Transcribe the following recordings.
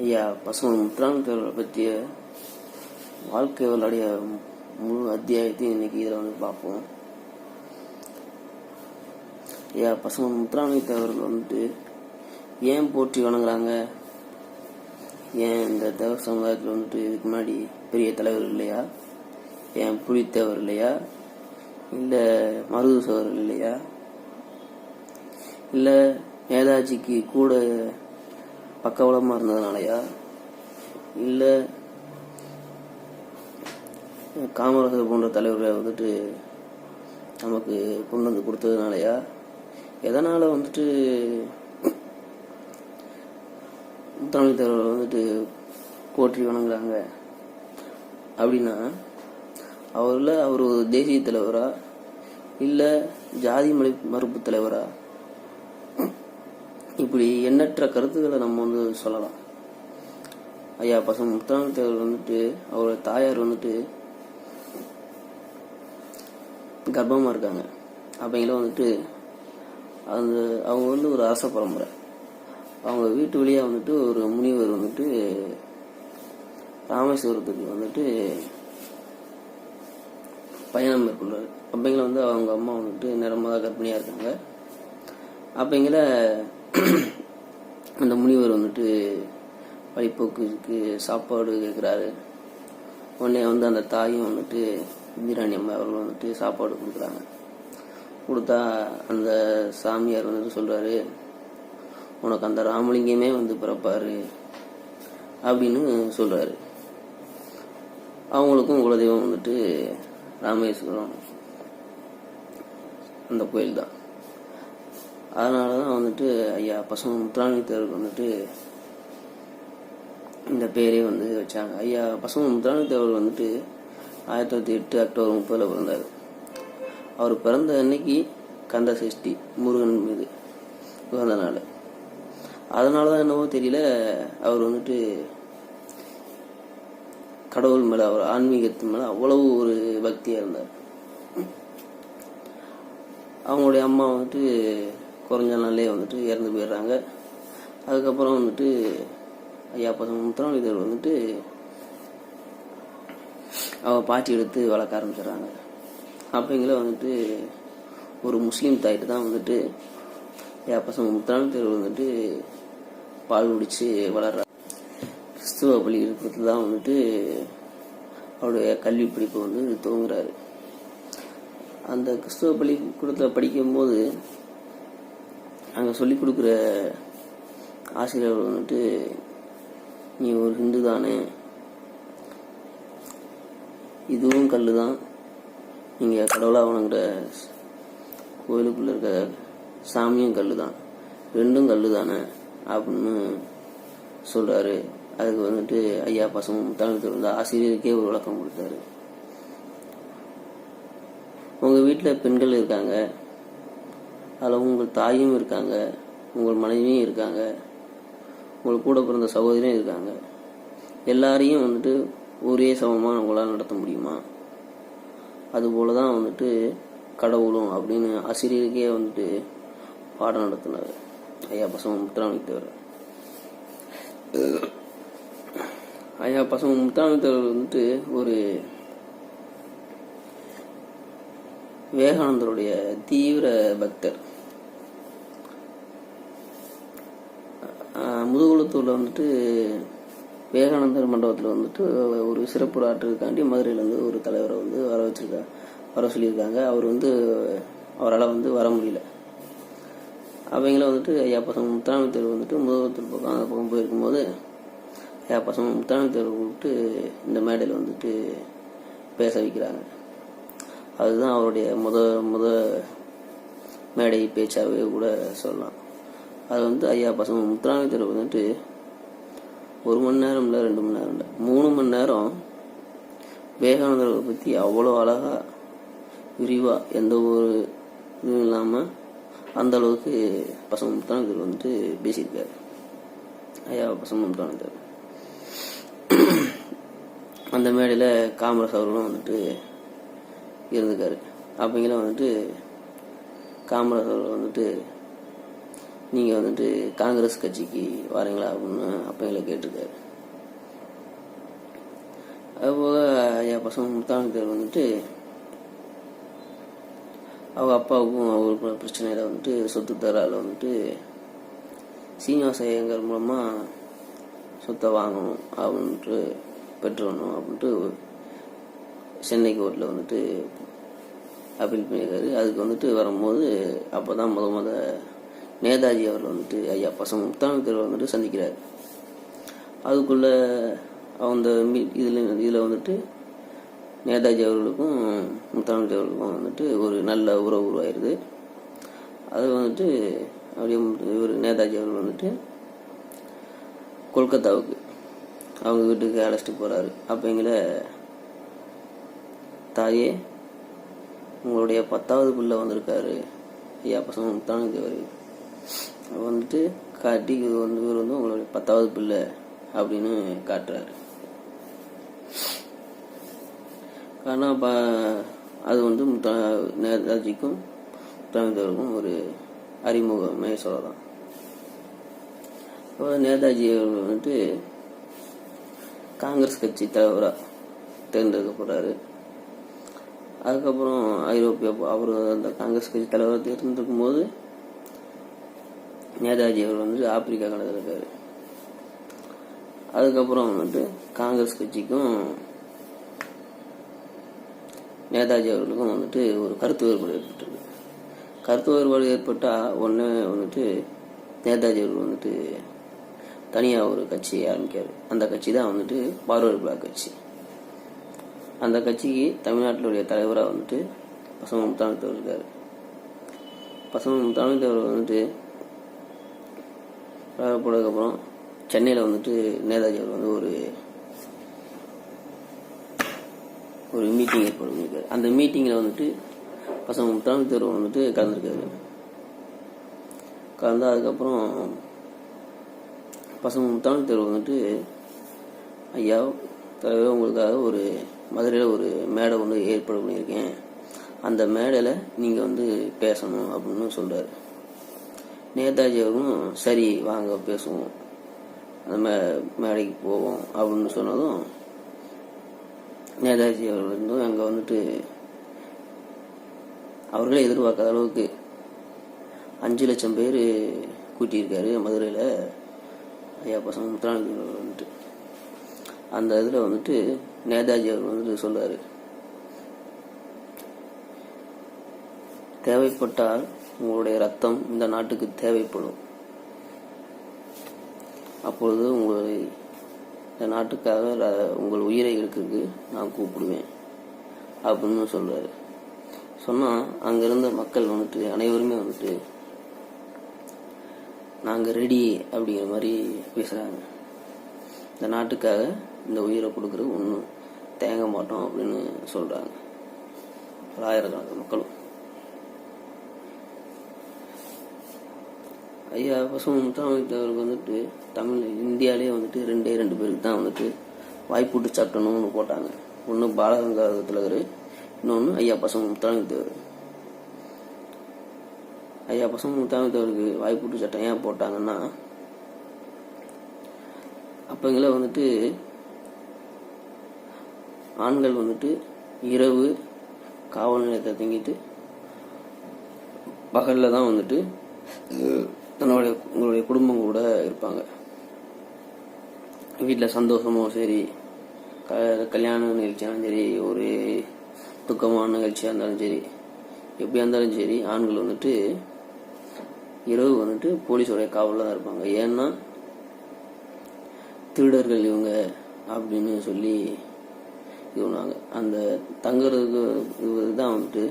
ஐயா பசுமன் முத்துராமத்தேவரை பற்றிய வாழ்க்கை வரலாடைய முழு அத்தியாயத்தையும் இன்னைக்கு இதில் வந்து பார்ப்போம். ஐயா பசுமன் முத்துராமலிங்க தேவர்கள் வந்துட்டு ஏன் போற்றி வணங்குறாங்க? ஏன் இந்த தேவ சமுதாயத்தில் வந்துட்டு இதுக்கு முன்னாடி பெரிய தலைவர் இல்லையா? ஏன் புலித்தேவர் இல்லையா? இல்லை மருது சோழர் இல்லையா? இல்லை நேதாஜிக்கு கூட பக்கபலமாக இருந்ததுனாலயா? இல்லை காமராஜர் போன்ற தலைவர்களை வந்துட்டு நமக்கு கொண்டு வந்து கொடுத்ததுனாலயா? எதனால் வந்துட்டு முத்தமிழ் தலைவரை வந்துட்டு போற்றி வணங்குறாங்க? அப்படின்னா அவரில் அவர் ஒரு தேசிய தலைவரா? இல்லை ஜாதி மொழி மறுப்பு தலைவரா? இப்படி எண்ணற்ற கருத்துக்களை நம்ம வந்து சொல்லலாம். ஐயா பசங்க முத்தமிழ் தேவர் வந்துட்டு அவரோட தாயார் வந்துட்டு கர்ப்பமாக இருக்காங்க. அப்பங்கள வந்துட்டு அந்த அவங்க வந்து ஒரு அரச பரம்பரை. அவங்க வீட்டு வழியாக வந்துட்டு ஒரு முனிவர் வந்துட்டு ராமேஸ்வரத்துக்கு வந்துட்டு பயணம் மேற்கொள்றாரு. அப்பங்கள வந்து அவங்க அம்மா வந்துட்டு நிறமாக கர்ப்பிணியாக இருக்காங்க. அப்பங்கள அந்த முனிவர் வந்துட்டு வழிபோக்குக்கு சாப்பாடு கேட்குறாரு. உடனே வந்து அந்த தாயும் வந்துட்டு இந்திராணி அம்மா அவர்கள் வந்துட்டு சாப்பாடு கொடுக்குறாங்க. கொடுத்தா அந்த சாமியார் வந்துட்டு சொல்கிறாரு உனக்கு அந்த ராமலிங்கமே வந்து பிறப்பாரு அப்படின்னு சொல்கிறாரு அவங்களுக்கும் குலதெய்வம் வந்துட்டு ராமேஸ்வரம் அந்த கோயில் தான் அதனால தான் வந்துட்டு ஐயா பசங்க முத்துராமலிங்க தேவருக்கு வந்துட்டு இந்த பேரே வந்து வச்சாங்க. ஐயா பசங்க முத்துராமலிங்க தேவர் வந்துட்டு ஆயிரத்தி தொள்ளாயிரத்தி எட்டு அக்டோபர் முப்பதில் பிறந்தார். அவர் பிறந்த அன்னைக்கு கந்த சஷ்டி முருகன் மீது பிறந்த நாள். அதனால தான் என்னவோ தெரியல அவர் வந்துட்டு கடவுள் மேலே அவர் ஆன்மீகத்து மேலே அவ்வளவு ஒரு பக்தியாக இருந்தார். அவங்களுடைய அம்மா வந்துட்டு குறைஞ்ச நாள்லேயே வந்துட்டு இறந்து போயிடுறாங்க. அதுக்கப்புறம் வந்துட்டு ஐயா பசங்க முத்துராமலிங்கர் வந்துட்டு அவள் பாட்டி எடுத்து வளர்க்க ஆரம்பிச்சிடுறாங்க. அப்பங்கள வந்துட்டு ஒரு முஸ்லீம் தாயிட்டு தான் வந்துட்டு ஐயா பசங்க முத்துராமலிங்கர் வந்துட்டு பால் குடிச்சு வளர்றாங்க கிறிஸ்துவ பள்ளிக்கூடத்தில் தான் வந்துட்டு அவருடைய கல்வி படிப்பு வந்து துவங்குறாரு அந்த கிறிஸ்துவ பள்ளிக்கூடத்தில் படிக்கும்போது அங்கே சொல்லிக் கொடுக்குற ஆசிரியர் வந்துட்டு நீ ஒரு ஹிந்து தானே? இதுவும் கல் தான் நீங்கள் கடவுளாக வணங்குற கோயிலுக்குள்ளே இருக்க சாமியும் கல் தான் ரெண்டும் கல் தானே அப்படின்னு சொல்கிறாரு அதுக்கு வந்துட்டு ஐயா பசங்க தமிழ் வந்து ஆசிரியருக்கே ஒரு விளக்கம் கொடுத்தாரு. உங்கள் வீட்டில் பெண்கள் இருக்காங்க. அதில் உங்கள் தாயும் இருக்காங்க உங்கள் மனைவியும் இருக்காங்க உங்கள் கூட பிறந்த சகோதரியும் இருக்காங்க. எல்லாரையும் வந்துட்டு ஒரே சமமாக உங்களால் நடத்த முடியுமா? அதுபோல தான் வந்துட்டு கடவுளும் அப்படின்னு ஆசிரியருக்கே வந்துட்டு பாடம் நடத்தினார். ஐயா பசங்க முத்துராமலிங்க ஐயா பசங்க முத்துராமலிங்க வந்துட்டு ஒரு விவேகானந்தருடைய தீவிர பக்தர். முதுகுளத்தூரில் வந்துட்டு விவேகானந்தர் மண்டபத்தில் வந்துட்டு ஒரு சிறப்பு ஆற்றுக்காண்டி மதுரையிலேருந்து ஒரு தலைவரை வந்து வர வச்சிருக்கா வர சொல்லியிருக்காங்க. அவர் வந்து அவரால் வந்து வர முடியல. அவங்கள வந்துட்டு ஐயா பசங்க முத்தானி தேர்வு வந்துட்டு முதுகுளத்தூர் பக்கம் அந்த பக்கம் போயிருக்கும்போது ஐயா பசங்க முத்தானி தேர்வு கூப்பிட்டு இந்த மேடையில் வந்துட்டு பேச வைக்கிறாங்க. அதுதான் அவருடைய முத முத மேடை பேச்சாகவே கூட சொல்லலாம். அது வந்து ஐயா பசங்க முத்துராமி தேர்வு வந்துட்டு ஒரு மணி நேரம் இல்லை ரெண்டு மணி நேரம் இல்லை. மூணு மணி நேரம் விவேகானந்தரை பற்றி அவ்வளோ அழகாக விரிவாக எந்த ஒரு இதுவும் இல்லாமல் அந்த அளவுக்கு பசங்க முத்தான தேர்வு வந்துட்டு பேசியிருக்காரு. ஐயா பசங்க முத்துராமி அந்த மேடையில் காமராஜ் அவர்களும் வந்துட்டு இருந்திருக்காரு அப்பங்கள வந்துட்டு காமராஜ் அவர்கள் வந்துட்டு நீங்கள் வந்துட்டு காங்கிரஸ் கட்சிக்கு வரீங்களா அப்படின்னு அப்போ எங்களை கேட்டிருக்காரு. அதுபோக என் பசங்க முத்தானத்தேவர் வந்துட்டு அவங்க அப்பாவுக்கும் அவருக்கும் பிரச்சனையில் வந்துட்டு சொத்து தரால வந்துட்டு சீனிவாச ஐயங்கர் மூலமாக சொத்தை வாங்கணும் அப்படின்ட்டு பெற்றுணும் அப்படின்ட்டு சென்னை கோர்ட்டில் வந்துட்டு அப்பீல் பண்ணியிருக்காரு. அதுக்கு வந்துட்டு வரும்போது அப்போ தான் முத முத நேதாஜி அவர்கள் வந்துட்டு ஐயா பசங்க முத்தானத்தேவர் வந்துட்டு சந்திக்கிறார். அதுக்குள்ள அந்த இதில் இதில் வந்துட்டு நேதாஜி அவர்களுக்கும் முத்தானத்தி அவர்களுக்கும் வந்துட்டு ஒரு நல்ல உறவு உருவாயிருது. அது வந்துட்டு அப்படியே இவர் நேதாஜி அவர்கள் வந்துட்டு கொல்கத்தாவுக்கு அவங்க வீட்டுக்கு அழைச்சிட்டு போகிறாரு அப்போங்கள தாயே உங்களுடைய பத்தாவது பிள்ளை வந்திருக்காரு. ஐயா பசங்க முத்தானத்தி வந்துட்டு காட்டி இது வந்து இவர் வந்து உங்களுடைய பத்தாவது பிள்ளை அப்படின்னு காட்டுறாரு. ஆனால் இப்போ அது வந்து நேதாஜிக்கும் முத்தானந்தவருக்கும் ஒரு அறிமுகமே சொல்லலாம். இப்போ நேதாஜி அவர்கள் வந்துட்டு காங்கிரஸ் கட்சி தலைவராக தேர்ந்தெடுக்கப்படுறாரு அதுக்கப்புறம் ஐரோப்பிய அவர் அந்த காங்கிரஸ் கட்சி தலைவராக தேர்ந்தெடுக்கும் போது நேதாஜி அவர் வந்துட்டு ஆப்பிரிக்கா கணக்கில் இருக்காரு. அதுக்கப்புறம் வந்துட்டு காங்கிரஸ் கட்சிக்கும் நேதாஜி அவர்களுக்கும் வந்துட்டு ஒரு கருத்து வேறுபாடு ஏற்பட்டிருக்கு. கருத்து வேறுபாடு ஏற்பட்டால் ஒன்று வந்துட்டு நேதாஜி அவர்கள் வந்துட்டு தனியாக ஒரு கட்சி ஆரம்பிக்கார். அந்த கட்சி தான் வந்துட்டு பார்வர்டு பிளாக் கட்சி. அந்த கட்சிக்கு தமிழ்நாட்டிலுடைய தலைவராக வந்துட்டு பசங்க முத்தானத்தவர் இருக்கார். பசங்க முத்தானத்தவர் வந்துட்டு போனதுக்கப்புறம் சென்னையில் வந்துட்டு நேதாஜி அவர் வந்து ஒரு ஒரு மீட்டிங் ஏற்பாடு பண்ணியிருக்காரு. அந்த மீட்டிங்கில் வந்துட்டு பசங்க முத்தானத்தி தேர்வு வந்துட்டு கலந்துருக்காரு. கலந்து அதுக்கப்புறம் பசங்க முத்தானத்தி தேர்வு வந்துட்டு ஐயா தலைவர் உங்களுக்காக ஒரு மதுரையில் ஒரு மேடை ஒன்று ஏற்பாடு பண்ணியிருக்கேன். அந்த மேடையில் நீங்கள் வந்து பேசணும் அப்படின்னு சொல்கிறாரு நேதாஜி அவரும் சரி வாங்க பேசுவோம். அந்த மே மேடைக்கு போவோம் அப்படின்னு சொன்னதும் நேதாஜி அவர்கள் இருந்தும் அங்கே வந்துட்டு அவர்களே எதிர்பார்க்காத அளவுக்கு அஞ்சு லட்சம் பேர் கூட்டியிருக்காரு மதுரையில் ஐயா பசங்க முத்துராமலிங்க வந்துட்டு. அந்த இதில் வந்துட்டு நேதாஜி அவர் வந்துட்டு சொல்கிறார் தேவைப்பட்டால் உங்களுடைய ரத்தம் இந்த நாட்டுக்கு தேவைப்படும். அப்பொழுது உங்களை இந்த நாட்டுக்காக ர- உங்கள் உயிரை எடுக்கிறதுக்கு நான் கூப்பிடுவேன். அப்படின்னு சொல்றாரு. சொன்னா அங்க இருந்த மக்கள் வந்துட்டு அனைவருமே வந்துட்டு நாங்கள் ரெடி அப்படிங்கிற மாதிரி பேசுறாங்க. இந்த நாட்டுக்காக இந்த உயிரை கொடுக்கறது ஒன்றும் தேங்க மாட்டோம் அப்படின்னு சொல்றாங்க. ஒரு ஆயிரக்கணக்கான மக்களும். ஐயா பசும முத்தாமத்தவருக்கு வந்துட்டு தமிழ் இந்தியாவிலே வந்துட்டு ரெண்டே ரெண்டு பேருக்கு தான் வந்துட்டு வாய்ப்பூட்டு சாப்பிட்டணும்னு ஒன்று போட்டாங்க. ஒன்று பாலகங்காத திலகர் இன்னொன்று ஐயா பசங்க முத்தாமத்தவர் ஐயா பசங்க முத்தாமத்தவருக்கு வாய்ப்பூட்டு சட்டம் ஏன் போட்டாங்கன்னா அப்போங்களே வந்துட்டு ஆண்கள் வந்துட்டு இரவு காவல் நிலையத்தை தங்கிட்டு பகலில் தான் வந்துட்டு தன்னுடைய உங்களுடைய குடும்பம் கூட இருப்பாங்க. வீட்டில் சந்தோஷமோ சரி க கல்யாண நிகழ்ச்சியாலும் சரி ஒரு துக்கமான நிகழ்ச்சியாக இருந்தாலும் சரி எப்படியா இருந்தாலும் சரி ஆண்கள் வந்துட்டு இரவு வந்துட்டு போலீஸோடைய காவலில் தான் இருப்பாங்க. ஏன்னா திருடர்கள் இவங்க அப்படின்னு சொல்லி இது பண்ணுவாங்க. அந்த தங்குறதுக்கு இதுதான் வந்துட்டு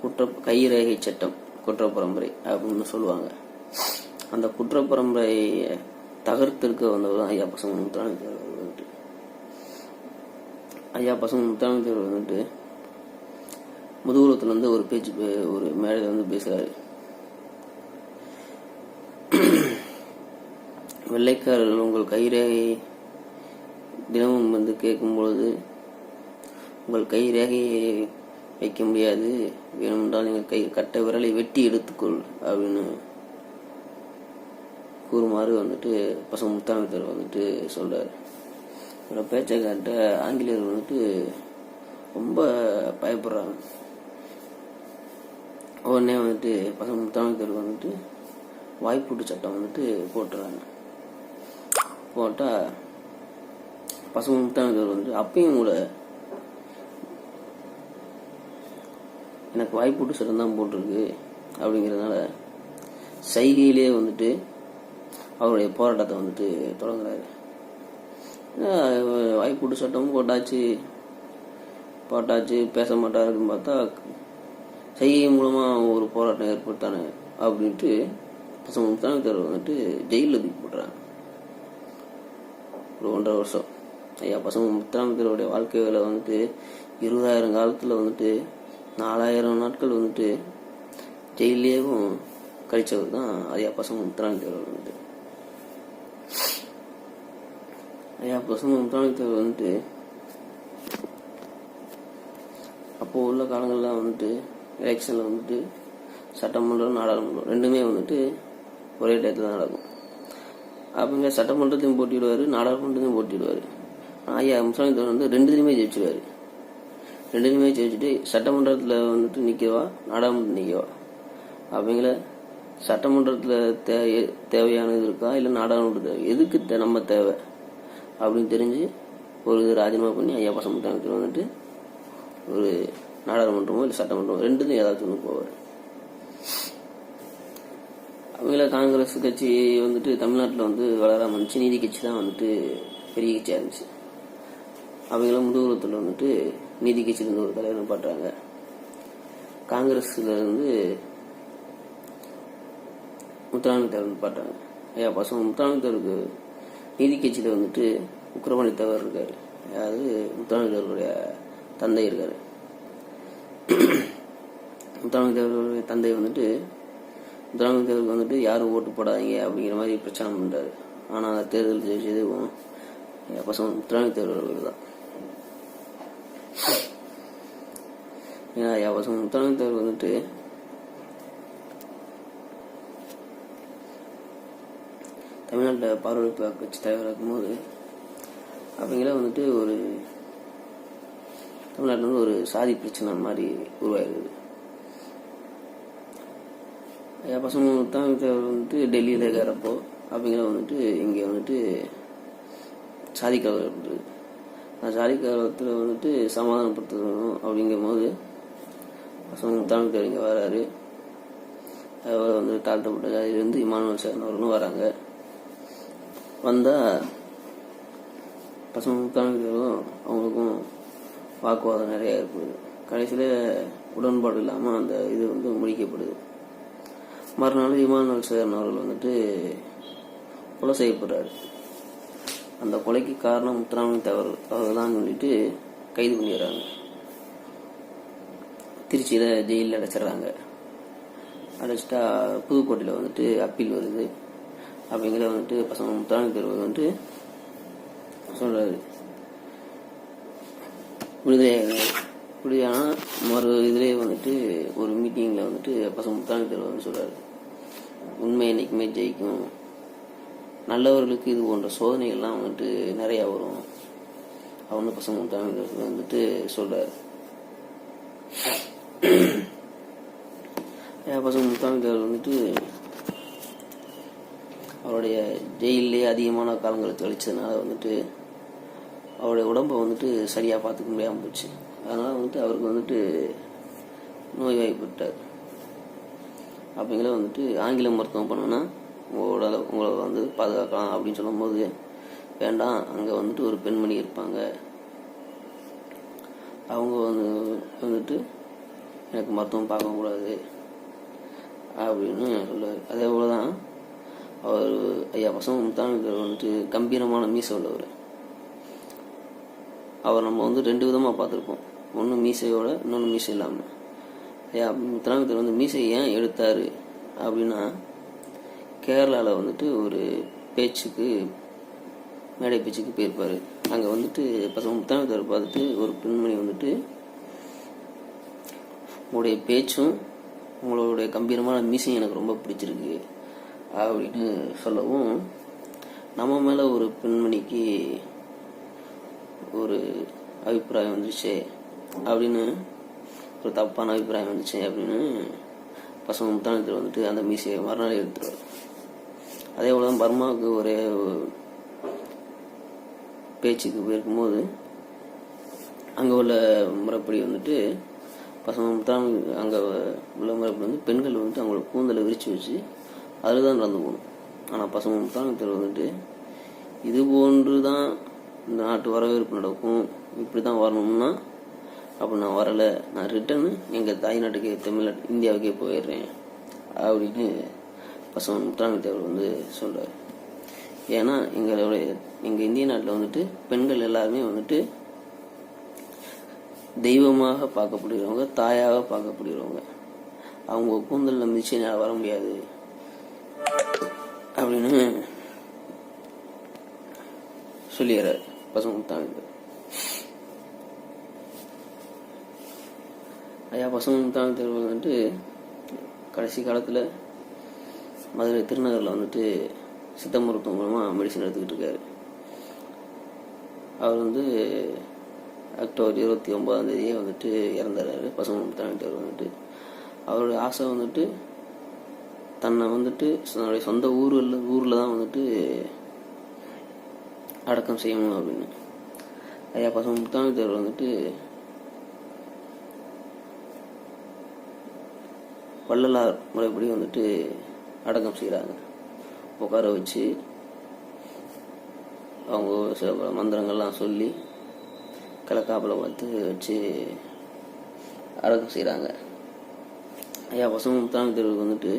குற்ற கைரேகை சட்டம் குற்ற பரம்பரை அப்படின்னு சொல்லுவாங்க. அந்த குற்றப்பரம்பரையை தகர்த்திருக்க வந்தவர் ஐயா பசங்க முத்தானி தேவர் வந்துட்டு. ஐயா பசங்க முத்தானி தேவர் வந்துட்டு முதுகுலத்துல வந்து ஒரு பேச்சு பே- ஒரு மேடையில் வந்து பேசுறாரு. வெள்ளைக்காரர்கள் உங்கள் கைரேகை தினமும் வந்து கேட்கும் பொழுது உங்கள் கை ரேகையை வைக்க முடியாது. வேணுமென்றால் நீங்கள் கை கட்ட விரலை வெட்டி எடுத்துக்கொள் அப்படின்னு கூறுமாறு வந்துட்டு பசங்க முத்தாமித்தர் வந்துட்டு சொல்கிறார் இவரோட பேச்சை ஆங்கிலேயர் வந்துட்டு ரொம்ப பயப்படுறாங்க. உடனே வந்துட்டு பசங்க முத்தாமித்தர் வந்துட்டு வாய்ப்பூட்டு சட்டம் வந்துட்டு போட்டுறாங்க. போட்டால் பசங்க முத்தாமித்தர் வந்து அப்பயும் கூட எனக்கு வாய்ப்பூட்டு சட்டம் தான் போட்டிருக்கு அப்படிங்கிறதுனால சைகையிலே வந்துட்டு அவருடைய போராட்டத்தை வந்துட்டு தொடங்குறாரு. வாய்ப்புட்டு சட்டமும் போட்டாச்சு. போட்டாச்சு பேச மாட்டாருன்னு பார்த்தா செய்கை மூலமாக ஒரு போராட்டம் ஏற்படுத்தானே அப்படின்ட்டு பசங்க முத்தாமித்தர் வந்துட்டு ஜெயிலில் தூக்கி போடுறாங்க ஒரு ஒன்றரை வருஷம். ஐயா பசங்க முத்தாமித்தருடைய வாழ்க்கையில் வந்துட்டு இருபதாயிரம் காலத்தில் வந்துட்டு நாலாயிரம் நாட்கள் வந்துட்டு ஜெயிலேயும் கழிச்சவர் தான் ஐயா பசங்க முத்தாமித்தர் வந்துட்டு. ஐயா பசங்க முத்தாமித்தர் வந்துட்டு அப்போ உள்ள காலங்களில் வந்துட்டு எலெக்ஷனில் வந்துட்டு சட்டமன்றம் நாடாளுமன்றம் ரெண்டுமே வந்துட்டு ஒரே டயத்தில் தான் நடக்கும். அவங்க சட்டமன்றத்தையும் போட்டிடுவார் நாடாளுமன்றத்தையும் போட்டிடுவார். ஐயா முஸ்லாமித்தவர் வந்து ரெண்டுலையுமே ஜெயிச்சிடுவார் ரெண்டுலையுமே ஜெயிச்சுட்டு சட்டமன்றத்தில் வந்துட்டு நிற்கவா நாடாளுமன்றம் நிற்கவா அப்படிங்கள சட்டமன்றத்தில் தே தேவையானது இருக்கா இல்லை நாடாளுமன்ற தேவை எதுக்கு தே- நம்ம தேவை? அப்படின்னு தெரிஞ்சு ஒரு இது ராஜினாமா பண்ணி ஐயா பசங்க முத்தாமித்தர் வந்துட்டு ஒரு நாடாளுமன்றமோ இல்லை சட்டமன்றமோ ரெண்டுலையும் ஏதாச்சும் ஒன்று போவார். அவங்கள காங்கிரஸ் கட்சி வந்துட்டு தமிழ்நாட்டில் வந்து வளராம இருந்துச்சு நீதி கட்சி தான் வந்துட்டு பெரிய கட்சியாக இருந்துச்சு. அவங்கள முதுகுலத்தில் வந்துட்டு நீதி கட்சியிலேருந்து ஒரு தலைவர் பாடுறாங்க காங்கிரஸில் இருந்து முத்துராமலிங்க தேவர் பாட்டுறாங்க ஐயா பசங்க முத்துராமலிங்கருக்கு நீதி கட்சியில் வந்துட்டு உக்கிரமணி தேவர் அதாவது முத்துராமலிங்க தந்தை இருக்கார் முத்துராமலிங்க தந்தை வந்துட்டு முத்துராமலிங்க தேவருக்கு வந்துட்டு யாரும் ஓட்டு போடாதீங்க அப்படிங்கிற மாதிரி பிரச்சாரம் பண்ணுறாரு ஆனால் அந்த தேர்தல் ஜெயிச்சதும் பசங்க முத்துராமலிங்க அவர்கள் தான். ஏன்னா என் பசங்க முத்துராமலிங்க தேவர் வந்துட்டு தமிழ்நாட்டில் பார்வைப்பு கட்சி தலைவராக இருக்கும்போது அவங்கள வந்துட்டு ஒரு தமிழ்நாட்டில் வந்து ஒரு சாதி பிரச்சனை மாதிரி உருவாயிருது. ஐயா பசங்க தான் தேவர் வந்துட்டு டெல்லியில் இருக்கிறப்போ அவங்கள வந்துட்டு இங்கே வந்துட்டு சாதி கலவரம் அந்த சாதி கலவரத்தில் வந்துட்டு சமாதானப்படுத்தணும் அப்படிங்கும் போது பசங்க முத்தாமிக் இங்கே வராரு. அவர் வந்து தாழ்த்தப்பட்ட ஜாதியிலேருந்து இமானுவல் சேர்ந்தவர்களும் வராங்க. வந்தால் பசங்க தமிழர்களும் அவங்களுக்கும் வாக்குவாதம் நிறைய ஏற்படுது. கடைசியில் உடன்பாடு இல்லாமல் அந்த இது வந்து முடிக்கப்படுது. மறுநாள் இமானுவல் சேரன் அவர்கள் வந்துட்டு கொலை செய்யப்படுறாரு. அந்த கொலைக்கு காரணம் முத்துராமலிங்க தவறு அவர் தான் சொல்லிட்டு கைது பண்ணிடுறாங்க. திருச்சியில் ஜெயிலில் அடைச்சிடுறாங்க. அடைச்சிட்டா புதுக்கோட்டையில் வந்துட்டு அப்பீல் வருது. அப்படிங்கிறத வந்துட்டு பசங்க முத்தாமி தேர்வு வந்துட்டு சொல்றாரு. விடுதலை விடுதலையான மறு இதுலேயே வந்துட்டு ஒரு மீட்டிங்கில் வந்துட்டு பசங்க முத்தாமி தேர்வு வந்து சொல்றாரு. உண்மை என்னைக்குமே ஜெயிக்கும். நல்லவர்களுக்கு இது போன்ற சோதனைகள்லாம் வந்துட்டு நிறையா வரும். அவனு பசங்க முத்தாமி தேர்வு வந்துட்டு சொல்றாரு. பசங்க முத்தாமி தேவர் வந்துட்டு அவருடைய ஜெயிலே அதிகமான காலங்கள் கழிச்சதுனால வந்துட்டு அவருடைய உடம்பை வந்துட்டு சரியாக பார்த்துக்க முடியாமல் போச்சு. அதனால் வந்துட்டு அவருக்கு வந்துட்டு நோய் வாய்ப்பட்டார் அப்படிங்கிற வந்துட்டு ஆங்கில மருத்துவம் பண்ணோன்னா உங்களோட உங்களை வந்து பாதுகாக்கலாம் அப்படின்னு சொல்லும்போது வேண்டாம். அங்கே வந்துட்டு ஒரு பெண்மணி இருப்பாங்க. அவங்க வந்து வந்துட்டு எனக்கு மருத்துவம் பார்க்கக்கூடாது அப்படின்னு சொல்லுவார். அதே போல் தான் அவர் ஐயா பசங்க முத்தாமிக்கர் வந்துட்டு கம்பீரமான மீசை உள்ளவர் அவர் நம்ம வந்து ரெண்டு விதமாக பார்த்துருப்போம். ஒன்று மீசையோட இன்னொன்று மீசை இல்லாமல் ஐயா முத்துராமிக்கர் வந்து மீசை ஏன் எடுத்தார்? அப்படின்னா கேரளாவில் வந்துட்டு ஒரு பேச்சுக்கு மேடை பேச்சுக்கு போயிருப்பார். அங்கே வந்துட்டு பசங்க முத்தாமிக்கர் பார்த்துட்டு ஒரு பெண்மணி வந்துட்டு உங்களுடைய பேச்சும் உங்களுடைய கம்பீரமான மீசையும் எனக்கு ரொம்ப பிடிச்சிருக்கு. அப்படின்னு சொல்லவும் நம்ம மேலே ஒரு பெண்மணிக்கு ஒரு அபிப்பிராயம் வந்துருச்சு அப்படின்னு ஒரு தப்பான அபிப்பிராயம் வந்துச்சு அப்படின்னு பசங்க முத்தானத்தில் வந்துட்டு அந்த மீசையை மறுநாள் எடுத்துருவார். அதே போல தான் பர்மாவுக்கு ஒரே பேச்சுக்கு போயிருக்கும்போது அங்கே உள்ள முறைப்படி வந்துட்டு பசங்க முத்தான அங்கே உள்ள முறைப்படி வந்து பெண்கள் வந்துட்டு அவங்களோட கூந்தலை விரித்து வச்சு அதில் தான் நடந்து போகணும். ஆனால் பசங்க முத்தானத்தில் வந்துட்டு இது போன்று தான் இந்த நாட்டு வரவேற்பு நடக்கும். இப்படி தான் வரணும்னா அப்போ நான் வரலை. நான் ரிட்டர்னு எங்கள் தாய்நாட்டுக்கே தமிழ்நாட்டு இந்தியாவுக்கே போயிடுறேன். அப்படின்னு பசங்க முத்தானி வந்து சொல்கிறார் ஏன்னா எங்களுடைய எங்கள் இந்திய நாட்டில் வந்துட்டு பெண்கள் எல்லாருமே வந்துட்டு தெய்வமாக பார்க்கப்படுகிறவங்க தாயாக பார்க்கப்படுகிறவங்க. அவங்க கூந்தலில் மிதிச்சு என்னால் வர முடியாது. அப்படின்னு சொல்லிடுறாரு. பசங்க முத்தானி ஐயா பசங்க முத்தானி தேர்வு வந்துட்டு கடைசி காலத்தில் மதுரை திருநகரில் வந்துட்டு சித்த மருத்துவம் மூலமாக மெடிசன் எடுத்துக்கிட்டு இருக்காரு. அவர் வந்து அக்டோபர் இருபத்தி ஒன்பதாம் தேதியே வந்துட்டு இறந்துறாரு. பசங்க முத்தானிட்டவர் வந்துட்டு. அவருடைய ஆசை வந்துட்டு தன்னை வந்துட்டு தன்னுடைய சொந்த ஊரில் ஊரில் தான் வந்துட்டு அடக்கம் செய்யணும் அப்படின்னு. ஐயா பசங்க முத்தானிட்டவர் வந்துட்டு வள்ளலார் முறைப்படி வந்துட்டு அடக்கம் செய்கிறாங்க உட்கார வச்சு அவங்க சில பல மந்திரங்கள்லாம் சொல்லி கலக்காப்பில் பார்த்து வச்சு அடக்கம் செய்கிறாங்க ஐயா பசங்க முத்தான தேர்வுக்கு வந்துட்டு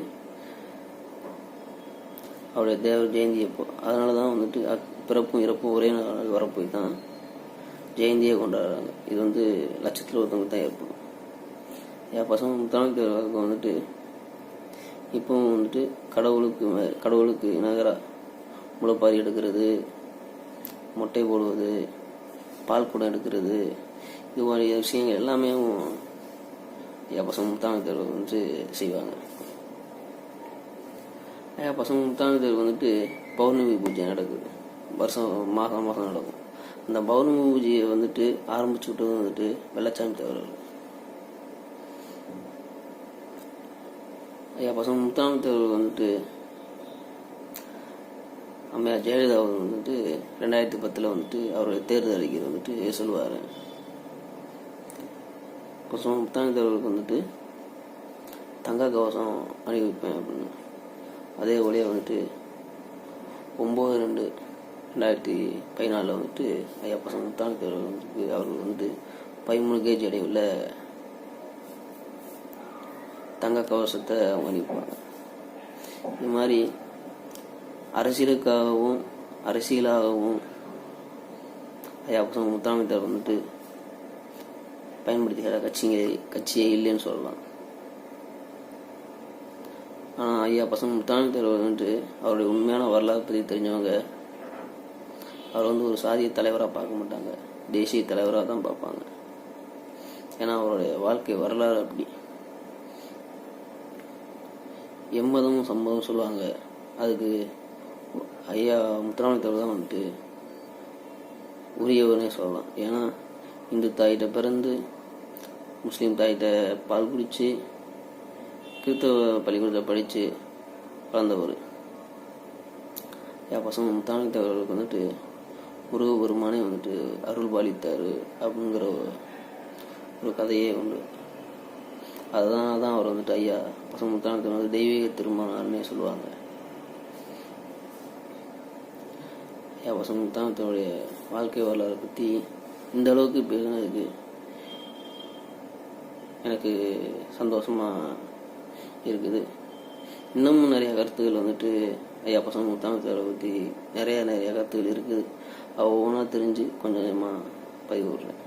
அவருடைய தேவர் ஜெயந்தி அப்போ அதனால தான் வந்துட்டு பிறப்பும் இறப்பும் ஒரே நாள் வரப்போய் தான் ஜெயந்தியை கொண்டாடுறாங்க. இது வந்து லட்சத்தில் ஒருத்தவங்க தான் ஏற்படும். என் பசங்க முத்தான வந்துட்டு இப்போவும் வந்துட்டு கடவுளுக்கு கடவுளுக்கு நகரா முளைப்பாரி எடுக்கிறது மொட்டை போடுவது பால் குடம் எடுக்கிறது இது மாதிரி விஷயங்கள் எல்லாமே என் பசங்க முத்தான வந்து செய்வாங்க. நிறையா பசங்க முத்தாண்டு தேர்வு வந்துட்டு பௌர்ணமி பூஜை நடக்குது. வருஷம் மாதம் மாதம் நடக்கும். அந்த பௌர்ணமி பூஜையை வந்துட்டு ஆரம்பிச்சு விட்டது வந்துட்டு வெள்ளச்சாமி தேவர்கள். ஐயா பசங்க முத்தாமத்தவர் வந்துட்டு அம்மையார் ஜெயலலிதா அவர் வந்துட்டு ரெண்டாயிரத்தி பத்தில் வந்துட்டு அவருடைய தேர்தல் அறிக்கை வந்துட்டு சொல்லுவார். பசங்க முத்தாமத்தவர்களுக்கு வந்துட்டு தங்க கவசம் அணிவிப்பேன் அப்படின்னு. அதே போலே வந்துட்டு ஒம்பது ரெண்டு ரெண்டாயிரத்தி பதினாலில் வந்துட்டு ஐயா பசங்க முத்தாமத்தவர் வந்துட்டு அவர்கள் வந்து பதிமூணு கேஜி அடைவில் தங்க கவசத்தை அவங்க இது மாதிரி அரசியலுக்காகவும் அரசியலாகவும் ஐயா பசங்க முத்தாமித்தர் வந்துட்டு பயன்படுத்திக்கிற கட்சிங்க கட்சியே இல்லைன்னு சொல்லலாம் ஆனால் ஐயா பசங்க முத்தாமித்தர் வந்துட்டு அவருடைய உண்மையான வரலாறு பற்றி தெரிஞ்சவங்க அவர் வந்து ஒரு சாதிய தலைவராக பார்க்க மாட்டாங்க. தேசிய தலைவராக தான் பார்ப்பாங்க. ஏன்னா அவருடைய வாழ்க்கை வரலாறு அப்படி. எம்மதமும் சம்மதம் சொல்லுவாங்க. அதுக்கு ஐயா முத்துராமலித்தவர் தான் வந்துட்டு உரியவர்னே சொல்லலாம். ஏன்னா இந்து தாயிட்ட பிறந்து முஸ்லீம் தாயிட்ட பால் குடித்து கிறித்தவ பள்ளிக்கூடத்தில் படித்து வளர்ந்தவர். என் பசங்க முத்தாமித்தவர்களுக்கு வந்துட்டு உருவ பெருமானே வந்துட்டு அருள் பாலித்தார் அப்படிங்கிற ஒரு- ஒரு கதையே உண்டு. அதனால தான் அவர் வந்துட்டு ஐயா பசங்க முத்தானத்தை வந்து தெய்வீக திருமணம்னே சொல்லுவாங்க. ஐயா பசங்க முத்தானத்தினுடைய வாழ்க்கை வரலாறை பற்றி இந்த அளவுக்கு பேசுனதுக்கு எனக்கு சந்தோஷமாக இருக்குது. இன்னமும் நிறைய கருத்துக்கள் வந்துட்டு ஐயா பசங்க முத்தாமத்தாரை பற்றி நிறைய நிறைய கருத்துக்கள் இருக்குது. அவ்வளோ ஒவ்வொன்றா தெரிஞ்சு கொஞ்சம் கொஞ்சமாக பதிவு விடுறேன்